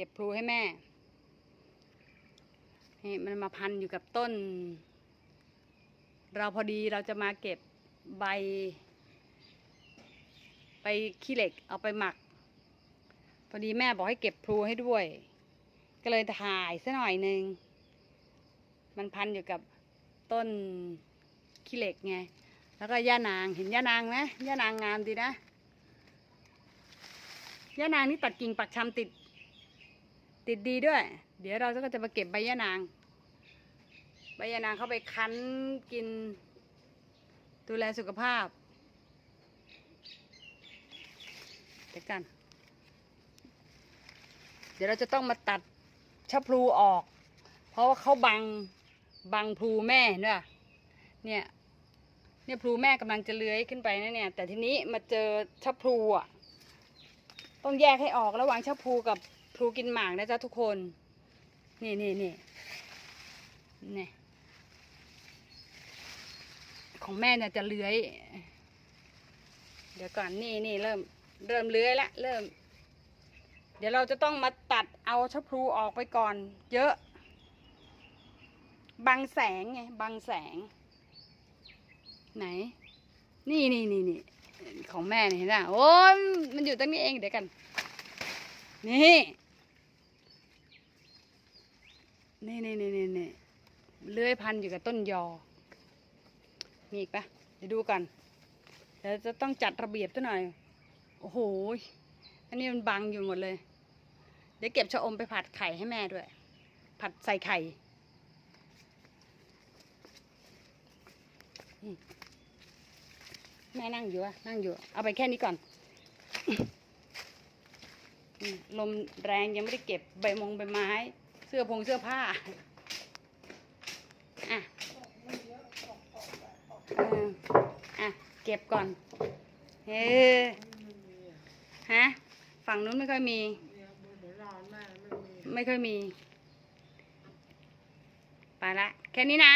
ก็บพลูให้แม่ นี่มันมาพันอยู่กับต้น เราพอดีเราจะมาเก็บใบ ไปขี้เหล็กเอาไปหมัก พอดีแม่บอกให้เก็บพลูให้ด้วย ก็เลยถ่ายซะหน่อยหนึ่ง มันพันอยู่กับต้นขี้เหล็กไง แล้วก็ย่านาง เห็นย่านางไหมย่านางงามดีนะย่านางนี่ตัดกิ่งปักชำติด ติดดีด้วย เดี๋ยวเราก็จะมาเก็บใบย่านาง ใบย่านางเข้าไปคั้นกิน ดูแลสุขภาพเดี๋ยวกัน เดี๋ยวเราจะต้องมาตัดชะพลูออก เพราะว่าเขาบังบังพลูแม่เห็นป่ะเนี่ยเนี่ยพลูแม่กำลังจะเลื้อยขึ้นไปนะเนี่ย แต่ทีนี้มาเจอชะพลูอะต้องแยกให้ออกระหว่างชะพลูกับ พลูกินหมากนะจ๊ะทุกคน นี่นี่นี่นี่ของแม่เนี่ยจะเลื้อย เดี๋ยวก่อนนี่นี่เริ่มเริ่มเลื้อยละเริ่ม เดี๋ยวเราจะต้องมาตัดเอาชะพลูออกไปก่อน เยอะ บังแสงไงบังแสง ไหน นี่นี่นี่นี่ของแม่นี่เห็นไหมโอ้ยมันอยู่ตรงนี้เองเดี๋ยวกัน นี่ นี่นี่นี่นี่นี่เลื้อยพันอยู่กับต้นยอ มีอีกปะเดี๋ยวดูกันเดี๋ยวจะต้องจัดระเบียบซะหน่อย โอ้โห อันนี้มันบังอยู่หมดเลย เดี๋ยวเก็บชะอมไปผัดไข่ให้แม่ด้วย ผัดใส่ไข่แม่นั่งอยู่อะนั่งอยู่ เอาไปแค่นี้ก่อน ลมแรงยังไม่ได้เก็บใบมงใบไม้ เสื้อพงเสื้อผ้าอะเอออะเก็บก่อนเฮ้ฮะฝั่งนู้นไม่ค่อยมี ไม่ค่อยมี ไปละ แค่นี้นะ